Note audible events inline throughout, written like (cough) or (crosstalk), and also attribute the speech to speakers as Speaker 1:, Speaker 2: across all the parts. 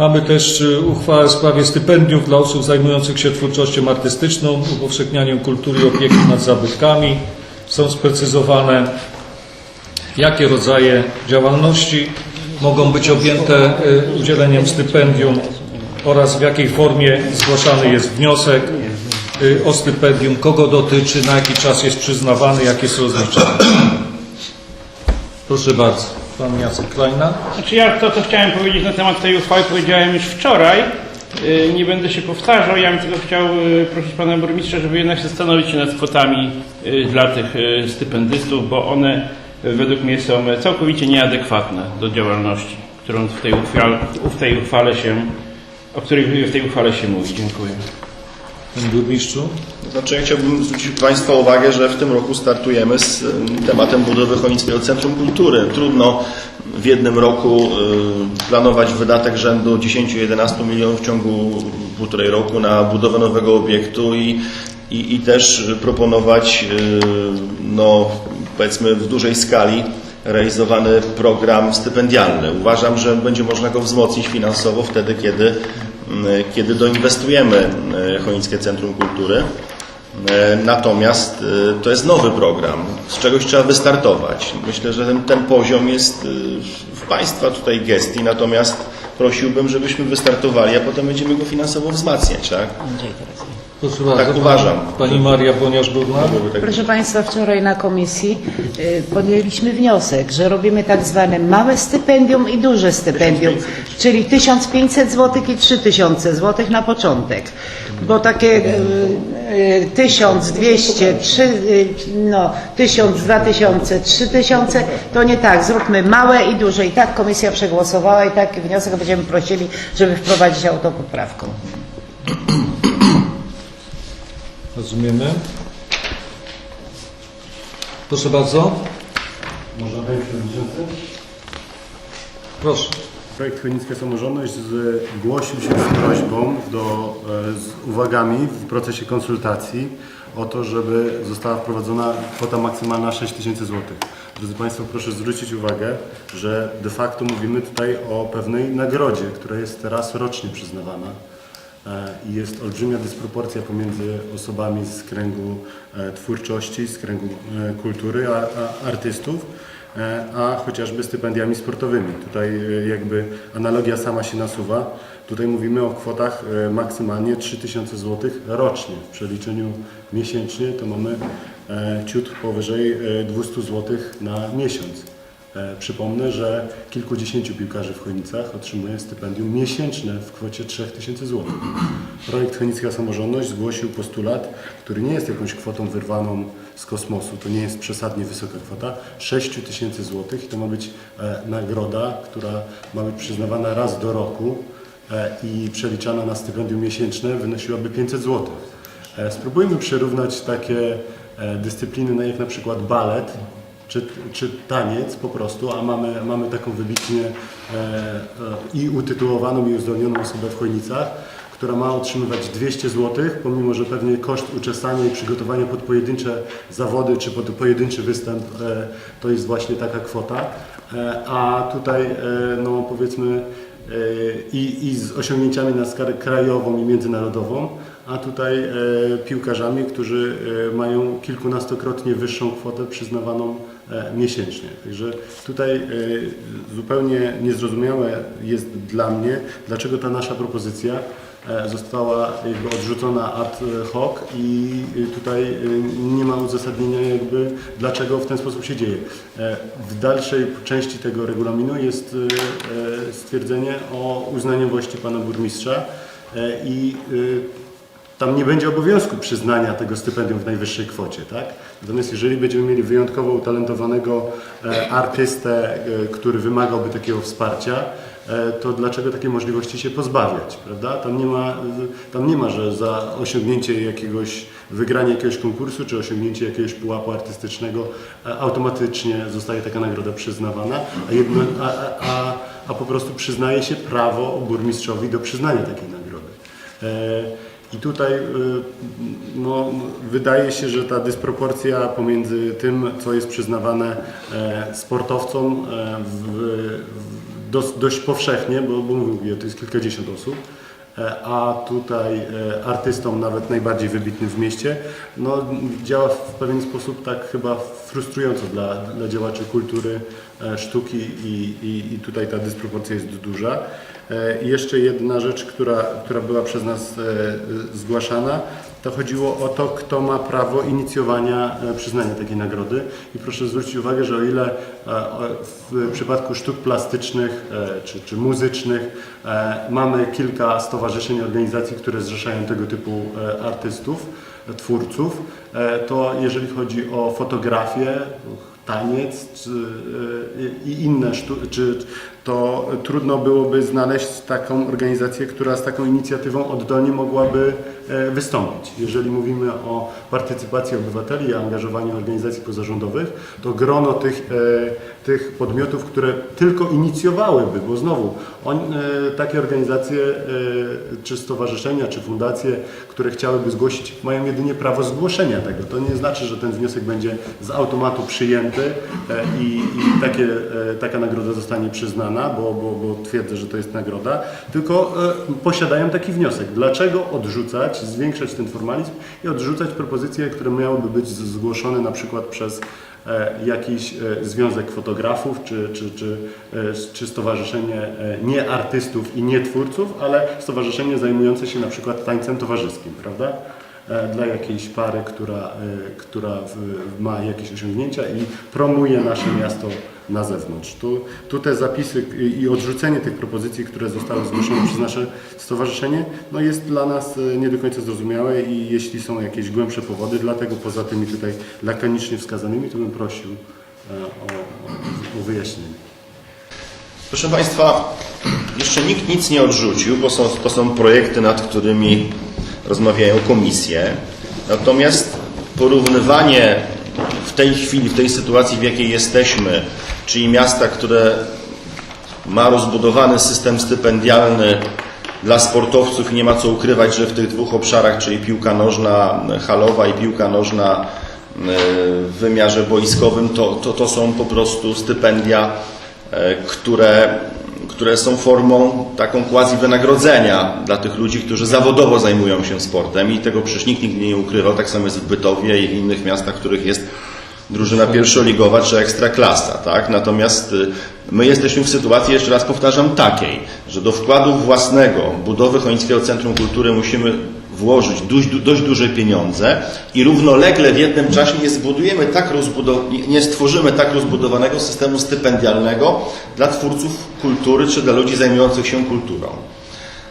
Speaker 1: Mamy też y, uchwałę w sprawie stypendiów dla osób zajmujących się twórczością artystyczną, upowszechnianiem kultury i opieki nad zabytkami. Są sprecyzowane, jakie rodzaje działalności mogą być objęte y, udzieleniem stypendium oraz w jakiej formie zgłaszany jest wniosek y, o stypendium, kogo dotyczy, na jaki czas jest przyznawany, jak jest rozliczany. Proszę bardzo, pan Jacek Klejna.
Speaker 2: Znaczy ja to, co chciałem powiedzieć na temat tej uchwały, powiedziałem już wczoraj. Yy, Nie będę się powtarzał. Ja bym tylko chciał yy, prosić pana burmistrza, żeby jednak zastanowić się nad kwotami yy, dla tych stypendystów, bo one według mnie są całkowicie nieadekwatne do działalności, którą w tej uchwale, w tej uchwale się, o której w tej uchwale się mówi. Dziękuję.
Speaker 1: Panie burmistrzu.
Speaker 3: Znaczy ja chciałbym zwrócić Państwa uwagę, że w tym roku startujemy z em, tematem budowy Chojnickiego Centrum Kultury. Trudno w jednym roku y, planować wydatek rzędu 10-11 milionów w ciągu półtorej roku na budowę nowego obiektu i, i, i też proponować y, no, powiedzmy w dużej skali realizowany program stypendialny. Uważam, że będzie można go wzmocnić finansowo wtedy, kiedy, kiedy doinwestujemy e, Chojnickie Centrum Kultury. E, Natomiast e, to jest nowy program, z czegoś trzeba wystartować. Myślę, że ten, ten poziom jest e, w Państwa tutaj gestii, natomiast prosiłbym, żebyśmy wystartowali, a potem będziemy go finansowo wzmacniać. Tak?
Speaker 1: Proszę bardzo.
Speaker 3: Tak uważam.
Speaker 1: Pani Maria Boniarz-Burna.
Speaker 3: Byłoby tak
Speaker 4: Proszę Państwa, wczoraj na komisji y, podjęliśmy wniosek, że robimy tak zwane małe stypendium i duże stypendium, czyli 1500 zł i 3000 zł na początek. Bo takie y, y, 1200, 3, y, no, 1000, 2000, 3000 to nie tak. Zróbmy małe i duże. I tak komisja przegłosowała i taki wniosek będziemy prosili, żeby wprowadzić autopoprawką.
Speaker 1: Rozumiemy. Proszę bardzo.
Speaker 5: Można Panie Przewodniczący?
Speaker 1: Proszę.
Speaker 5: Projekt Chojnicka Samorządność zgłosił się z prośbą do, e, z uwagami w procesie konsultacji o to, żeby została wprowadzona kwota maksymalna 6 tysięcy złotych. Drodzy Państwo, proszę zwrócić uwagę, że de facto mówimy tutaj o pewnej nagrodzie, która jest teraz rocznie przyznawana. E, i jest olbrzymia dysproporcja pomiędzy osobami z kręgu e, twórczości, z kręgu e, kultury, a, a artystów, a chociażby stypendiami sportowymi. Tutaj jakby analogia sama się nasuwa. Tutaj mówimy o kwotach maksymalnie 3000 zł rocznie. W przeliczeniu miesięcznie to mamy ciut powyżej e, 200 zł na miesiąc. E, Przypomnę, że kilkudziesięciu piłkarzy w Chojnicach otrzymuje stypendium miesięczne w kwocie 3000 zł. Projekt Chojnicka Samorządność zgłosił postulat, który nie jest jakąś kwotą wyrwaną z kosmosu, to nie jest przesadnie wysoka kwota, 6000 zł i to ma być e, nagroda, która ma być przyznawana raz do roku e, i przeliczana na stypendium miesięczne wynosiłaby 500 zł. Spróbujmy przyrównać takie dyscypliny no jak na przykład balet, czy, czy taniec po prostu, a mamy, mamy taką wybitnie e, e, i utytułowaną i uzdolnioną osobę w Chojnicach, która ma otrzymywać 200 zł, pomimo że pewnie koszt uczesania i przygotowania pod pojedyncze zawody czy pod pojedynczy występ e, to jest właśnie taka kwota, a tutaj no powiedzmy i, i z osiągnięciami na skalę krajową i międzynarodową, a tutaj piłkarzami, którzy mają kilkunastokrotnie wyższą kwotę przyznawaną miesięcznie. Także tutaj e, zupełnie niezrozumiałe jest dla mnie, dlaczego ta nasza propozycja e, została jakby odrzucona ad hoc i tutaj e, nie ma uzasadnienia jakby dlaczego w ten sposób się dzieje. E, W dalszej części tego regulaminu jest e, e, stwierdzenie o uznaniowości pana burmistrza e, i e, tam nie będzie obowiązku przyznania tego stypendium w najwyższej kwocie, tak? Natomiast jeżeli będziemy mieli wyjątkowo utalentowanego e, artystę, e, który wymagałby takiego wsparcia, e, to dlaczego takiej możliwości się pozbawiać, prawda? Tam nie ma, tam nie ma że za osiągnięcie jakiegoś, wygranie jakiegoś konkursu, czy osiągnięcie jakiegoś pułapu artystycznego automatycznie zostaje taka nagroda przyznawana, a, jedno, a, a, a po prostu przyznaje się prawo burmistrzowi do przyznania takiej nagrody. I tutaj y, no, wydaje się, że ta dysproporcja pomiędzy tym, co jest przyznawane e, sportowcom e, w, dość powszechnie, bo, bo mówię, to jest kilkadziesiąt osób, e, a tutaj artystom, nawet najbardziej wybitnym w mieście, no, działa w pewien sposób tak chyba frustrująco dla, dla działaczy kultury, sztuki i, i, i tutaj ta dysproporcja jest duża. E, I jeszcze jedna rzecz, która, która była przez nas e, zgłaszana, to chodziło o to, kto ma prawo inicjowania e, przyznania takiej nagrody. I proszę zwrócić uwagę, że o ile w przypadku sztuk plastycznych czy, czy muzycznych mamy kilka stowarzyszeń organizacji, które zrzeszają tego typu artystów, twórców, to jeżeli chodzi o fotografię, taniec czy, i inne sztuki, czy to trudno byłoby znaleźć taką organizację, która z taką inicjatywą oddolnie mogłaby wystąpić. Jeżeli mówimy o partycypacji obywateli i angażowaniu organizacji pozarządowych, to grono tych, e, tych podmiotów, które tylko inicjowałyby, bo znowu on, e, takie organizacje, e, czy stowarzyszenia, czy fundacje, które chciałyby zgłosić, mają jedynie prawo zgłoszenia tego. To nie znaczy, że ten wniosek będzie z automatu przyjęty e, i, i takie, e, taka nagroda zostanie przyznana, bo, bo, bo twierdzę, że to jest nagroda, tylko e, posiadają taki wniosek. Dlaczego odrzucać, zwiększać ten formalizm i odrzucać propozycje, które miałyby być zgłoszone na przykład przez e, jakiś e, związek fotografów czy, czy, czy, e, czy stowarzyszenie nie artystów i nie twórców, ale stowarzyszenie zajmujące się na przykład tańcem towarzyskim, prawda? E, Dla jakiejś pary, która, e, która ma jakieś osiągnięcia i promuje nasze miasto na zewnątrz. Tu, tu te zapisy i odrzucenie tych propozycji, które zostały zgłoszone przez nasze stowarzyszenie, no jest dla nas e, nie do końca zrozumiałe i jeśli są jakieś głębsze powody, dlatego poza tymi tutaj lakonicznie wskazanymi, to bym prosił o, o wyjaśnienie.
Speaker 3: Proszę Państwa, jeszcze nikt nic nie odrzucił, bo są, to są projekty, nad którymi rozmawiają komisje. Natomiast porównywanie w tej chwili, w tej sytuacji, w jakiej jesteśmy, czyli miasta, które ma rozbudowany system stypendialny dla sportowców i nie ma co ukrywać, że w tych dwóch obszarach, czyli piłka nożna halowa i piłka nożna e, w wymiarze boiskowym, to, to, to są po prostu stypendia, e, które, które są formą taką quasi wynagrodzenia dla tych ludzi, którzy zawodowo zajmują się sportem i tego przecież nikt nigdy nie ukrywał, tak samo jest w Bytowie i w innych miastach, w których jest drużyna pierwszoligowa czy ekstraklasa, tak? Natomiast y, my jesteśmy w sytuacji, jeszcze raz powtarzam, takiej, że do wkładu własnego budowy Chojnickiego Centrum Kultury musimy włożyć dość, dość duże pieniądze i równolegle w jednym czasie nie zbudujemy tak rozbudow- nie- stworzymy tak rozbudowanego systemu stypendialnego dla twórców kultury czy dla ludzi zajmujących się kulturą.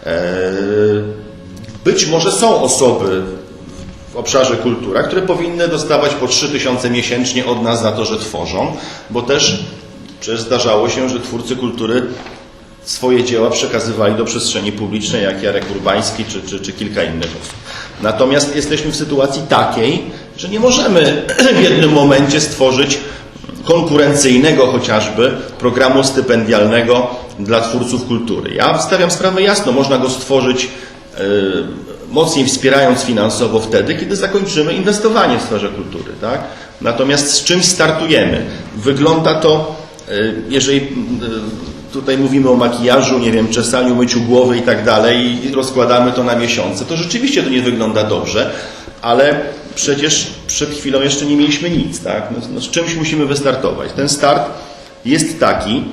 Speaker 3: Eee, Być może są osoby w obszarze kultura, które powinny dostawać po 3000 miesięcznie od nas za to, że tworzą, bo też przecież zdarzało się, że twórcy kultury swoje dzieła przekazywali do przestrzeni publicznej, jak Jarek Urbański czy, czy, czy kilka innych osób. Natomiast jesteśmy w sytuacji takiej, że nie możemy (clears throat) w jednym momencie stworzyć konkurencyjnego chociażby programu stypendialnego dla twórców kultury. Ja stawiam sprawę jasno, można go stworzyć e, mocniej wspierając finansowo wtedy, kiedy zakończymy inwestowanie w sferze kultury. Tak? Natomiast z czymś startujemy. Wygląda to, e, jeżeli tutaj mówimy o makijażu, nie wiem, czesaniu, myciu głowy i tak dalej i rozkładamy to na miesiące, to rzeczywiście to nie wygląda dobrze, ale przecież przed chwilą jeszcze nie mieliśmy nic, tak? No, no, z czymś musimy wystartować. Ten start jest taki,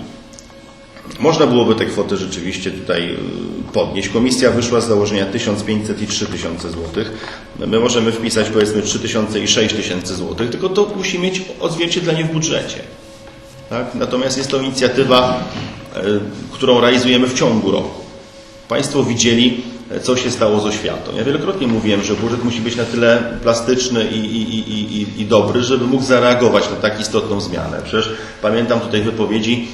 Speaker 3: można byłoby te kwoty rzeczywiście tutaj y, podnieść. Komisja wyszła z założenia 1500 i 3000 złotych. My możemy wpisać powiedzmy 3000 i 6000 złotych, tylko to musi mieć odzwierciedlenie w budżecie. Tak? Natomiast jest to inicjatywa, y, którą realizujemy w ciągu roku. Państwo widzieli, e, co się stało z oświatą. Ja wielokrotnie mówiłem, że budżet musi być na tyle plastyczny i, i, i, i, dobry, żeby mógł zareagować na tak istotną zmianę. Przecież pamiętam tutaj wypowiedzi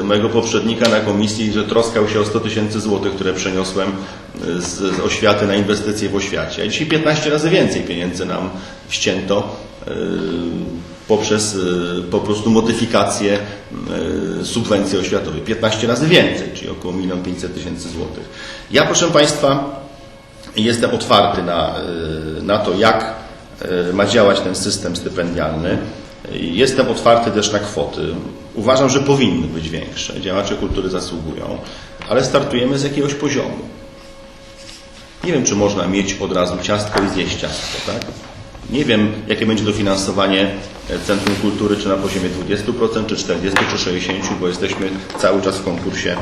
Speaker 3: e, mojego poprzednika na komisji, że troskał się o 100 tysięcy złotych, które przeniosłem e, z, z oświaty na inwestycje w oświacie. A dzisiaj 15 razy więcej pieniędzy nam ścięto e, poprzez y, po prostu modyfikację y, subwencji oświatowej. 15 razy więcej, czyli około 1 500 tysięcy złotych. Ja proszę Państwa jestem otwarty na, y, na to, jak ma działać ten system stypendialny. Jestem otwarty też na kwoty. Uważam, że powinny być większe. Działacze kultury zasługują, ale startujemy z jakiegoś poziomu. Nie wiem, czy można mieć od razu ciastko i zjeść ciastko, tak? Nie wiem, jakie będzie dofinansowanie Centrum Kultury, czy na poziomie 20%, czy 40%, czy 60%, bo jesteśmy cały czas w konkursie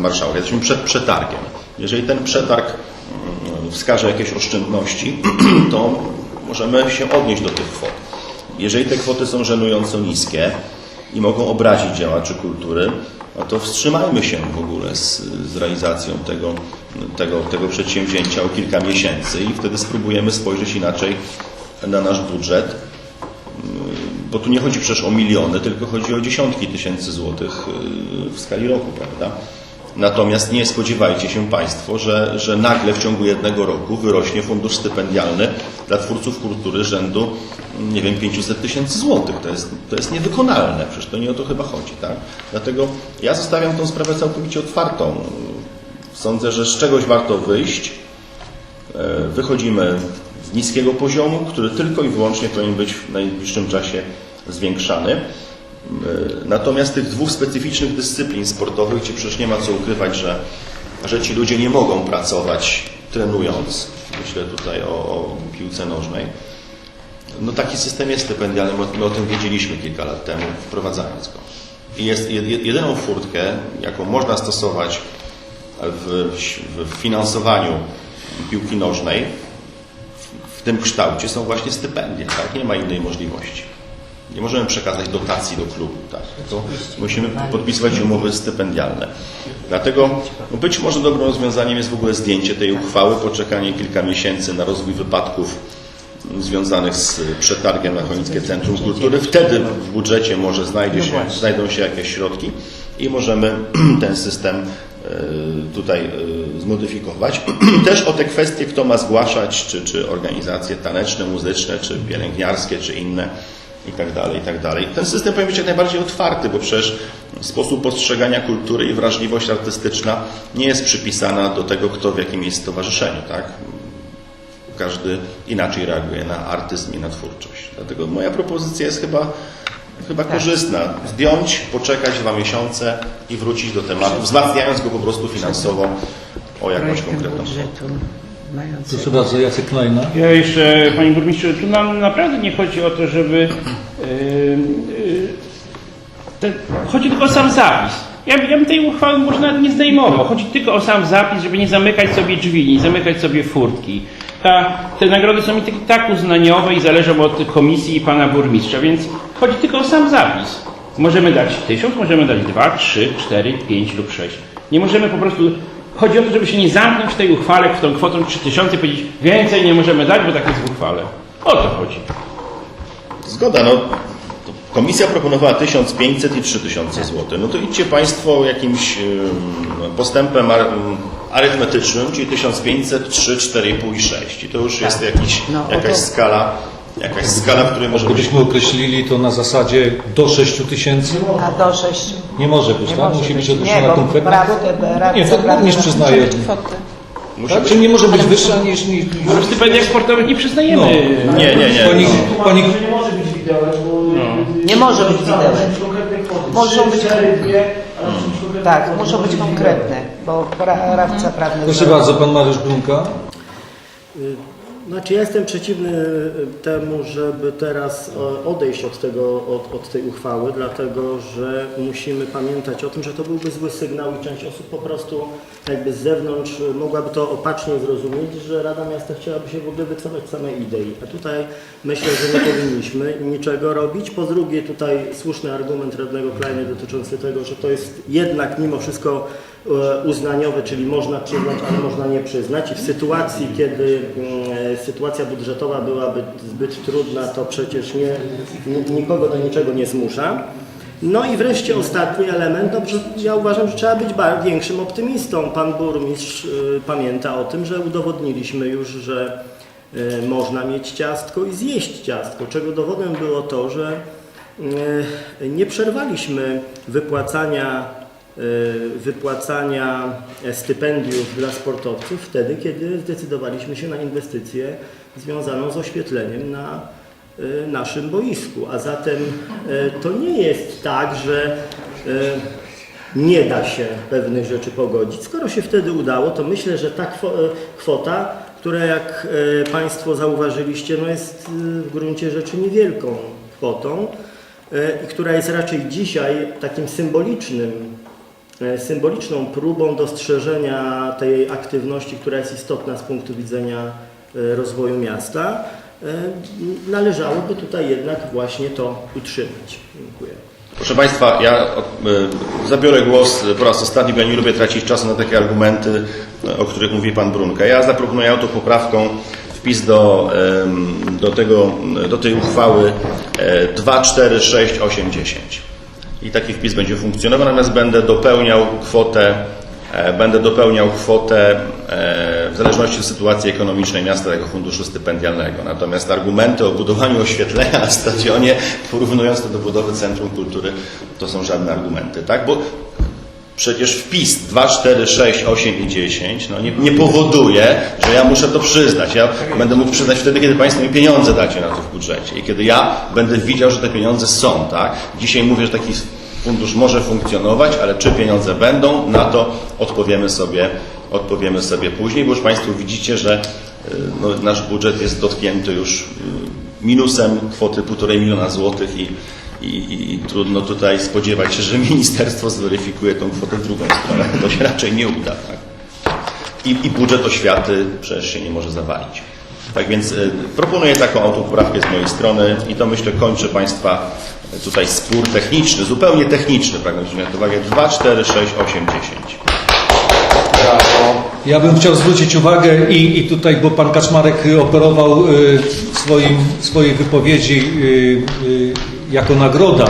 Speaker 3: marszałka. Jesteśmy przed przetargiem. Jeżeli ten przetarg mm, wskaże jakieś oszczędności, (clears throat) to możemy się odnieść do tych kwot. Jeżeli te kwoty są żenująco niskie i mogą obrazić działaczy kultury, no to wstrzymajmy się w ogóle z, z realizacją tego, tego, tego przedsięwzięcia o kilka miesięcy i wtedy spróbujemy spojrzeć inaczej na nasz budżet, bo tu nie chodzi przecież o miliony, tylko chodzi o dziesiątki tysięcy złotych yy, w skali roku, prawda? Natomiast nie spodziewajcie się Państwo, że, że nagle w ciągu jednego roku wyrośnie fundusz stypendialny dla twórców kultury rzędu, nie wiem, 500 tysięcy złotych. To jest, to jest niewykonalne, przecież to nie o to chyba chodzi, tak? Dlatego ja zostawiam tą sprawę całkowicie otwartą. Sądzę, że z czegoś warto wyjść. E, Wychodzimy niskiego poziomu, który tylko i wyłącznie powinien być w najbliższym czasie zwiększany. E, Natomiast tych dwóch specyficznych dyscyplin sportowych, gdzie przecież nie ma co ukrywać, że, że ci ludzie nie mogą pracować trenując, myślę tutaj o, o piłce nożnej, no taki system jest stypendialny, my- o tym wiedzieliśmy kilka lat temu, wprowadzając go. I jest jed- jedyną furtkę, jaką można stosować w, w finansowaniu piłki nożnej w, tym kształcie są właśnie stypendia, tak? Nie ma innej możliwości. Nie możemy przekazać dotacji do klubu, tak? To musimy podpisywać umowy stypendialne. Dlatego no być może dobrym rozwiązaniem jest w ogóle zdjęcie tej uchwały, poczekanie kilka miesięcy na rozwój wypadków związanych z przetargiem na Chojnickie Centrum Kultury. Wtedy w budżecie może znajdzie się, znajdą się jakieś środki i możemy (clears throat) ten system tutaj e, zmodyfikować. (clears throat) Też o te kwestie, kto ma zgłaszać, czy, czy organizacje taneczne, muzyczne, czy pielęgniarskie, czy inne i tak dalej, i tak dalej. Ten system powinien być jak najbardziej otwarty, bo przecież sposób postrzegania kultury i wrażliwość artystyczna nie jest przypisana do tego, kto w jakim jest stowarzyszeniu, tak? każdy inaczej reaguje na artyzm i na twórczość. Dlatego moja propozycja jest chyba, chyba korzystna. Zdjąć, poczekać dwa miesiące i wrócić do tematu, wzmacniając go po prostu finansowo o jakąś konkretną kwotę.
Speaker 1: Proszę bardzo, Jacek Klejna.
Speaker 2: Ja jeszcze, Panie Burmistrzu, tu nam naprawdę nie chodzi o to, żeby... Yy, yy, ten, chodzi tylko o sam zapis. Ja, ja bym tej uchwały może nawet nie zdejmował. Chodzi tylko o sam zapis, żeby nie zamykać sobie drzwi, nie zamykać sobie furtki. Ta, te nagrody są i tak, tak uznaniowe i zależą od komisji i pana burmistrza, więc chodzi tylko o sam zapis. Możemy dać tysiąc, możemy dać dwa, trzy, cztery, pięć lub sześć. Nie możemy po prostu... Chodzi o to, żeby się nie zamknąć w tej uchwale w tą kwotą 3000 i powiedzieć więcej nie możemy dać, bo tak jest w uchwale. O to chodzi.
Speaker 3: Zgoda, no. Komisja proponowała 1500 i 3000 zł. No to idźcie Państwo jakimś postępem ar- ym, arytmetycznym, czyli 1500, 3, 4,5 i 6. I to już jest jakiś,
Speaker 4: No,
Speaker 3: jakaś skala, jakaś skala, w której może być
Speaker 1: Gdybyśmy określili to na zasadzie do 6 tysięcy,
Speaker 4: A do 6.
Speaker 1: nie może być,
Speaker 4: Nie
Speaker 1: tak? Musi być
Speaker 4: być.
Speaker 1: określona konkretna Nie, to
Speaker 4: musi
Speaker 1: przyznaje.
Speaker 3: Musi
Speaker 1: Tak?
Speaker 3: być
Speaker 1: Czyli nie może być wyższa niż... niż
Speaker 2: W stypendiach sportowych nie przyznajemy.
Speaker 1: No.
Speaker 3: Nie, nie, nie.
Speaker 1: Pani, pani,
Speaker 6: nie może być widełek, bo
Speaker 4: Nie może być widełek.
Speaker 6: konkretne kwoty.
Speaker 4: Muszą być-
Speaker 6: konkretne
Speaker 4: Tak, muszą być konkretne, bo pra- radca prawny...
Speaker 1: proszę bardzo, pan Mariusz Brunka.
Speaker 7: Znaczy ja jestem przeciwny y, temu, żeby teraz e, odejść od, tego, od, od tej uchwały, dlatego że musimy pamiętać o tym, że to byłby zły sygnał i część osób po prostu jakby z zewnątrz y, mogłaby to opacznie zrozumieć, że Rada Miasta chciałaby się w ogóle wycofać samej idei. A tutaj myślę, że nie powinniśmy niczego robić. Po drugie tutaj słuszny argument radnego Kleiny dotyczący tego, że to jest jednak mimo wszystko e, uznaniowe, czyli można przyznać, ale można nie przyznać. I w sytuacji, kiedy mm, e, sytuacja budżetowa byłaby zbyt trudna, to przecież nie, ni- nikogo do niczego nie zmusza. No i wreszcie ostatni element, no, ja uważam, że trzeba być bar- większym optymistą. Pan burmistrz y, pamięta o tym, że udowodniliśmy już, że można mieć ciastko i zjeść ciastko, czego dowodem było to, że nie przerwaliśmy wypłacania wypłacania e, stypendiów dla sportowców wtedy, kiedy zdecydowaliśmy się na inwestycję związaną z oświetleniem na e, naszym boisku. A zatem e, to nie jest tak, że e, nie da się pewnych rzeczy pogodzić. Skoro się wtedy udało, to myślę, że ta kwo- kwota, która jak Państwo zauważyliście, no jest w gruncie rzeczy niewielką kwotą i która jest raczej dzisiaj takim symbolicznym, symboliczną próbą dostrzeżenia tej aktywności, która jest istotna z punktu widzenia e, rozwoju miasta. E, Należałoby tutaj jednak właśnie to utrzymać. Dziękuję.
Speaker 3: Proszę Państwa, ja zabiorę głos po raz ostatni, bo ja nie lubię tracić czasu na takie argumenty, o których mówi Pan Brunka. Ja zaproponuję autopoprawką wpis do, do, tego, do tej uchwały e, 2, 4, 6, 8, 10. I taki wpis będzie funkcjonował, natomiast będę dopełniał kwotę, e, będę dopełniał kwotę e, w zależności od sytuacji ekonomicznej miasta tego funduszu stypendialnego. Natomiast argumenty o budowaniu oświetlenia na stadionie, porównując to do budowy Centrum Kultury, to są żadne argumenty, tak? Bo przecież wpis 2, 4, 6, 8 i 10 no nie, nie powoduje, że ja muszę to przyznać. Ja będę mógł przyznać wtedy, kiedy Państwo mi pieniądze dacie na to w budżecie i kiedy ja będę widział, że te pieniądze są. Tak? Dzisiaj mówię, że taki fundusz może funkcjonować, ale czy pieniądze będą, na to odpowiemy sobie, odpowiemy sobie później, bo już Państwo widzicie, że y, no, nasz budżet jest dotknięty już y, minusem kwoty 1,5 miliona złotych i i, i, trudno tutaj spodziewać się, że ministerstwo zweryfikuje tą kwotę w drugą stronę. To się raczej nie uda. Tak? I, I budżet oświaty przecież się nie może zawalić. Tak więc y, proponuję taką autopoprawkę z mojej strony i to myślę kończy Państwa tutaj spór techniczny, zupełnie techniczny, pragnę zwrócić uwagę 2, 4, 6, 8, 10.
Speaker 1: Ja bym chciał zwrócić uwagę i, i tutaj, bo pan Kaczmarek operował y, w swoim, swojej wypowiedzi y, y, jako nagroda.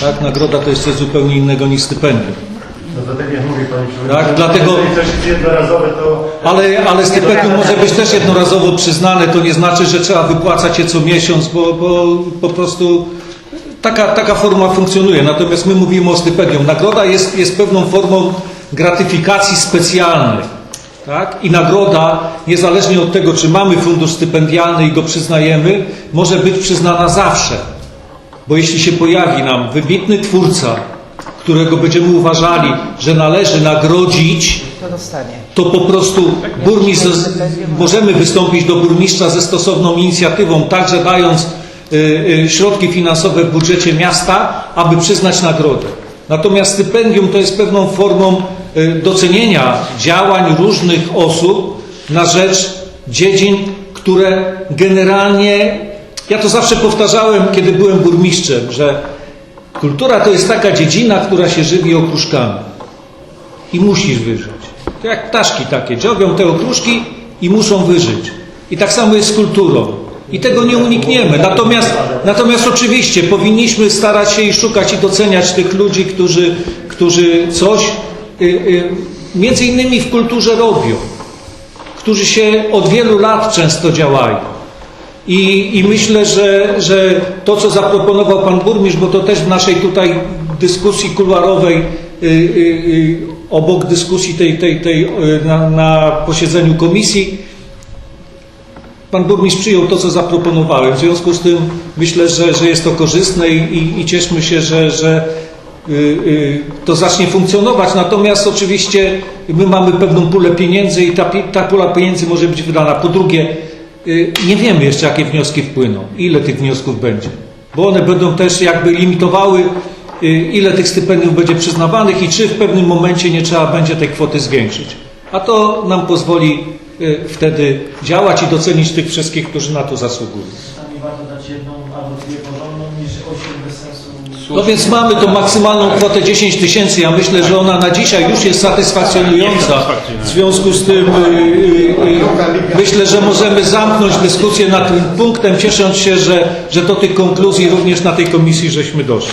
Speaker 1: Tak, nagroda to jest coś zupełnie innego niż stypendium.
Speaker 5: No to tak jak mówi Pani
Speaker 1: Tak, dlatego-
Speaker 5: Jeżeli coś jest jednorazowe, to...
Speaker 1: Ale, ale stypendium może być też jednorazowo przyznane, to nie znaczy, że trzeba wypłacać je co miesiąc, bo, bo po prostu taka, taka forma funkcjonuje. Natomiast my mówimy o stypendium. Nagroda jest, jest pewną formą gratyfikacji specjalnej. Tak? I nagroda, niezależnie od tego, czy mamy fundusz stypendialny i go przyznajemy, może być przyznana zawsze. Bo jeśli się pojawi nam wybitny twórca, którego będziemy uważali, że należy nagrodzić,
Speaker 4: To
Speaker 1: po prostu burmistrz, możemy wystąpić do burmistrza ze stosowną inicjatywą, także dając y, y, środki finansowe w budżecie miasta, aby przyznać nagrodę. Natomiast stypendium to jest pewną formą y, docenienia działań różnych osób na rzecz dziedzin, które generalnie, ja to zawsze powtarzałem, kiedy byłem burmistrzem, że kultura to jest taka dziedzina, która się żywi okruszkami i musisz wyżyć. To jak ptaszki takie, dziobią te okruszki i muszą wyżyć. I tak samo jest z kulturą. I tego nie unikniemy. Natomiast, natomiast oczywiście powinniśmy starać się i szukać i doceniać tych ludzi, którzy, którzy coś y, y, między innymi w kulturze robią, którzy się od wielu lat często działają. I, I myślę, że, że to, co zaproponował Pan Burmistrz, bo to też w naszej tutaj dyskusji kuluarowej, y, y, y, obok dyskusji tej, tej, tej y, na, na posiedzeniu komisji, Pan Burmistrz przyjął to, co zaproponowałem. W związku z tym myślę, że, że jest to korzystne i, i, i cieszmy się, że, że y, y, to zacznie funkcjonować. Natomiast oczywiście my mamy pewną pulę pieniędzy i ta, ta pula pieniędzy może być wydana. Po drugie, nie wiemy jeszcze, jakie wnioski wpłyną, ile tych wniosków będzie, bo one będą też jakby limitowały, y, ile tych stypendiów będzie przyznawanych i czy w pewnym momencie nie trzeba będzie tej kwoty zwiększyć. A to nam pozwoli y, wtedy działać i docenić tych wszystkich, którzy na to zasługują. No więc mamy tą maksymalną kwotę 10 tysięcy. Ja myślę, że ona na dzisiaj już jest satysfakcjonująca. W związku z tym y, y, y, myślę, że możemy zamknąć dyskusję nad tym punktem, ciesząc się, że, że do tych konkluzji również na tej komisji żeśmy doszli.